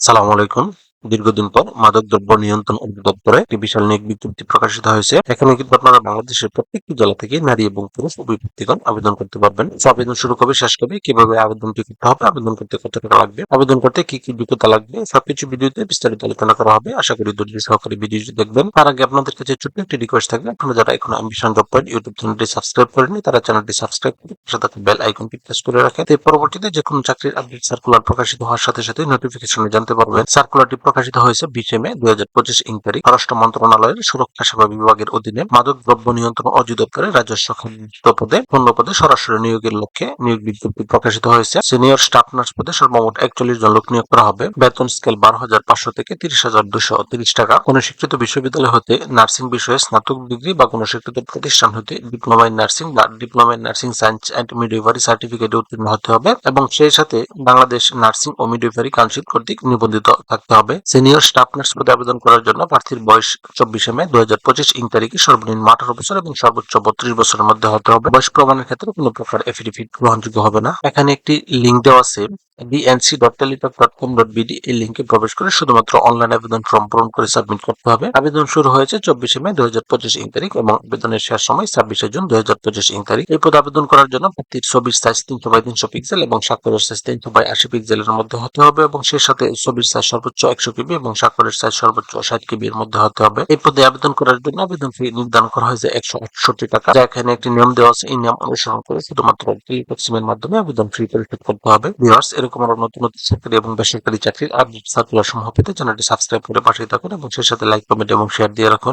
সালাম আলাইকুম। দীর্ঘদিন পর মাদক দ্রব্য নিয়ন্ত্রণ অধিদপ্তরে একটি বিশাল নিয়োগ বিজ্ঞপ্তি প্রকাশিত হয়েছে। এখানে কিন্তু আপনারা বাংলাদেশের প্রত্যেকটি জেলা থেকে নারী এবং পুরুষ উভয় আবেদন করতে পারবেন। আবেদন শুরু কবে, শেষ কবে, কীভাবে আবেদনটি করতে হবে, আবেদন করতে কত টাকা লাগবে, আবেদন করতে কি কি যোগ্যতা লাগবে, সবকিছু ভিডিওতে বিস্তারিত আলোচনা করা হবে। আশা করি ধৈর্য সহকারে ভিডিওটি দেখবেন। তার আগে আপনাদের কাছে ছোট্ট একটি রিকোয়েস্ট থাকবে। আপনারা যারা এখন অ্যাম্বিশন জব পয়েন্ট ইউটিউব চ্যানেলটি সাবস্ক্রাইব করেনি তারা চ্যানেলটি সাবস্ক্রাইব করে থাকা বেল আইকনটি প্রেস করে রাখেন। পরবর্তীতে যে কোনো চাকরির আপডেট সার্কুলার প্রকাশিত হওয়ার সাথে সাথে নোটিফিকেশনে জানতে পারবেন। সার্কুলারটি প্রকাশিত হয়েছে বিশে মে দুই হাজার পঁচিশ ইং স্বরাষ্ট্র মন্ত্রণালয়ের সুরক্ষা সেবা বিভাগের অধীনে মাদক দ্রব্য নিয়ন্ত্রণ অধিদপ্তরের রাজস্ব পদে পূর্ণ পদে সরাসরি নিয়োগের লক্ষ্যে নিয়োগ বিজ্ঞপ্তি প্রকাশিত হয়েছে। সিনিয়র স্টাফ নার্স পদে সর্বমোট একচল্লিশ জন লোক নিয়োগ করা হবে। বেতন স্কেল বারো হাজার পাঁচশো থেকে তিরিশ হাজার দুশো তিরিশ টাকা। কোন স্বীকৃত বিশ্ববিদ্যালয় হতে নার্সিং বিষয়ে স্নাতক ডিগ্রি বা কোন স্বীকৃত প্রতিষ্ঠান হতে ডিপ্লোমা ইন নার্সিং বা diploma in nursing science and midwifery certificate উত্তীর্ণ হতে হবে এবং সেই সাথে বাংলাদেশ নার্সিং ও মিডওয়াইফারি কাউন্সিল কর্তৃক নিবন্ধিত থাকতে হবে। সিনিয়র স্টাফ নার্স পদে আবেদন করার জন্য প্রার্থীর বয়স চব্বিশে মে দুই হাজার পঁচিশ ইং তারিখে সর্বনিম্ন আঠারো বছর এবং সর্বোচ্চ বত্রিশ বছরের মধ্যে হতে হবে। বয়স প্রমাণের ক্ষেত্রে কোনো প্রকার এফিডেভিট গ্রহণযোগ্য হবে না। এখানে একটি লিঙ্ক দেওয়া আছে BNC dot Teletalk dot com dot BD এই লিঙ্কে প্রবেশ করে শুধুমাত্র অনলাইন আবেদন ফর্ম পূরণ করে সাবমিট করতে হবে। আবেদন শুরু হয়েছে চব্বিশে মে দুই হাজার পঁচিশ ইং তারিখ এবং আবেদনের শেষ সময় ছাব্বিশে জুন দুই হাজার পঁচিশ ইং তারিখ। এই পদে আবেদন করার জন্য প্রার্থীর ছবির সাইজ তিনশো বাই তিনশো পিক্সেল এবং স্বাক্ষরের সাইজ তিনশো বাই আশি পিক্সেলের মধ্যে হতে হবে এবং সেই সাথে ছবির সাইজ সর্বোচ্চ একশো কেবি এবং স্বাক্ষরের সাইজ সর্বোচ্চ ষাট কেবি এর মধ্যে হতে হবে। এই পদে আবেদন করার জন্য আবেদন ফি নির্ধারণ করা হয়েছে একশো আটষট্টি টাকা। যা এখানে একটি নিয়ম দেওয়া আছে। এই নিয়ম অনুসরণ করে শুধুমাত্র সিমের মাধ্যমে আবেদন ফি পরিশোধ করতে হবে। ভিউয়ার্স, এরকম আরও নতুন নতুন সরকারি এবং বেসরকারি চাকরির আপডেট সার্কুলার সমূহ পেতে চ্যানেলটি সাবস্ক্রাইব করে পাঠিয়ে থাকুন এবং সেই সাথে লাইক, কমেন্ট এবং শেয়ার দিয়ে রাখুন।